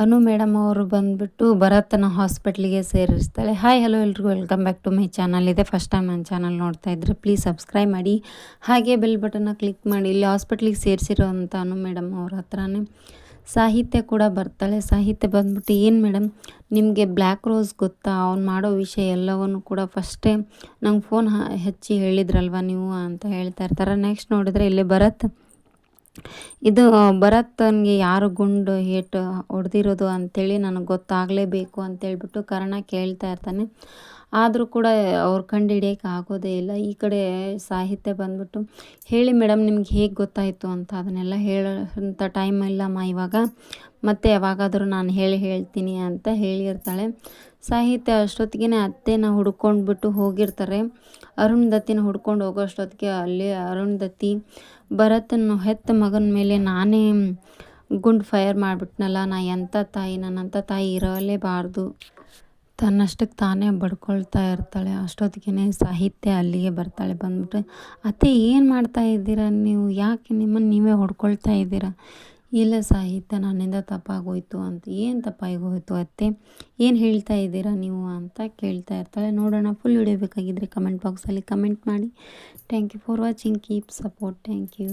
ಅನು madam ಅವರು ಬಂದುಬಿಟ್ಟು ಭರತನ ಹಾಸ್ಪಿಟ್ಲಿಗೆ ಸೇರಿಸ್ತಾಳೆ ಹಾಯ್ ಹಲೋ ಎಲ್ರಿಗೂ. Welcome back to my channel ಇದೆ ಫಸ್ಟ್ ಟೈಮ್ ನನ್ನ ಚಾನಲ್ ನೋಡ್ತಾ ಇದ್ರೆ ಪ್ಲೀಸ್ ಸಬ್ಸ್ಕ್ರೈಬ್ ಮಾಡಿ. ಹಾಗೆ ಬೆಲ್ ಬಟನ್ನ ಕ್ಲಿಕ್ ಮಾಡಿ. ಇಲ್ಲಿ ಹಾಸ್ಪಿಟ್ಲಿಗೆ ಸೇರಿಸಿರೋವಂಥ ಅನು ಮೇಡಮ್ ಅವ್ರ ಹತ್ರನೇ. ಸಾಹಿತ್ಯ ಕೂಡ ಬರ್ತಾಳೆ. ಸಾಹಿತ್ಯ ಬಂದ್ಬಿಟ್ಟು ಏನು ಮೇಡಮ್, ನಿಮಗೆ ಬ್ಲ್ಯಾಕ್ ರೋಸ್ ಗೊತ್ತಾ? ಅವ್ನು ಮಾಡೋ ವಿಷಯ ಎಲ್ಲವನ್ನು ಕೂಡ ಫಸ್ಟೇ ನಂಗೆ ಫೋನ್ ಹಚ್ಚಿ ಹೇಳಿದ್ರಲ್ವ ನೀವು ಅಂತ ಹೇಳ್ತಾ ಇರ್ತಾರೆ. ನೆಕ್ಸ್ಟ್ ನೋಡಿದ್ರೆ ಇಲ್ಲಿ ಭರತ್ ಇದು ಭರತ್ನಿಗೆ ಯಾರು ಗುಂಡು ಏಟು ಹೊಡೆದಿರೋದು ಅಂಥೇಳಿ ನನಗೆ ಗೊತ್ತಾಗಲೇಬೇಕು ಅಂತೇಳ್ಬಿಟ್ಟು ಕರ್ಣ ಕೇಳ್ತಾ ಇರ್ತಾನೆ. ಆದರೂ ಕೂಡ ಅವ್ರು ಕಂಡು ಹಿಡಿಯೋಕೆ ಆಗೋದೇ ಇಲ್ಲ. ಈ ಕಡೆ ಸಾಹಿತ್ಯ ಬಂದ್ಬಿಟ್ಟು ಹೇಳಿ ಮೇಡಮ್ ನಿಮ್ಗೆ ಹೇಗೆ ಗೊತ್ತಾಯಿತು ಅಂತ ಅದನ್ನೆಲ್ಲ ಹೇಳೋಂಥ ಟೈಮ್ ಇಲ್ಲಮ್ಮ ಇವಾಗ. ಮತ್ತೆ ಯಾವಾಗಾದರೂ ನಾನು ಹೇಳಿ ಹೇಳ್ತೀನಿ ಅಂತ ಹೇಳಿರ್ತಾಳೆ. ಸಾಹಿತ್ಯ ಅಷ್ಟೊತ್ತಿಗೆ ಅತ್ತೆನ ಹುಡ್ಕೊಂಡ್ಬಿಟ್ಟು ಹೋಗಿರ್ತಾರೆ. ಅರುಂಧತಿನ ಹುಡ್ಕೊಂಡು ಹೋಗೋ ಅಷ್ಟೊತ್ತಿಗೆ ಅಲ್ಲಿ ಅರುಂಧತಿ ಭರತನ ಹೆತ್ತ ಮಗನ ಮೇಲೆ ನಾನೇ ಗುಂಡು ಫೈರ್ ಮಾಡಿಬಿಟ್ನಲ್ಲ, ನಾ ಎಂಥ ತಾಯಿ, ನನ್ನಂಥ ತಾಯಿ ಇರಲೇಬಾರ್ದು. ತನ್ನಷ್ಟಕ್ಕೆ ತಾನೇ ಬಡ್ಕೊಳ್ತಾ ಇರ್ತಾಳೆ. ಅಷ್ಟೊತ್ತಿಗೆ ಸಾಹಿತ್ಯ ಅಲ್ಲಿಗೆ ಬರ್ತಾಳೆ. ಬಂದ್ಬಿಟ್ಟು, ಅತ್ತೆ, ಏನು ಮಾಡ್ತಾ ಇದ್ದೀರಾ ನೀವು? ಯಾಕೆ ನಿಮ್ಮನ್ನು ನೀವೇ ಹೊಡ್ಕೊಳ್ತಾ ಇದ್ದೀರಾ? ಇಲ್ಲ ಸಾಹಿತ್ಯ, ನನ್ನಿಂದ ತಪ್ಪಾಗೋಯ್ತು ಅಂತ. ಏನು ತಪ್ಪಾಗೋಯ್ತು ಅತ್ತೆ? ಏನು ಹೇಳ್ತಾ ಇದ್ದೀರಾ ನೀವು? ಅಂತ ಕೇಳ್ತಾ ಇರ್ತಾಳೆ. ನೋಡೋಣ, ಫುಲ್ ವಿಡಿಯೋ ಬೇಕಾಗಿದ್ದರೆ ಕಮೆಂಟ್ ಬಾಕ್ಸಲ್ಲಿ ಕಮೆಂಟ್ ಮಾಡಿ. Thank you for watching keep support thank you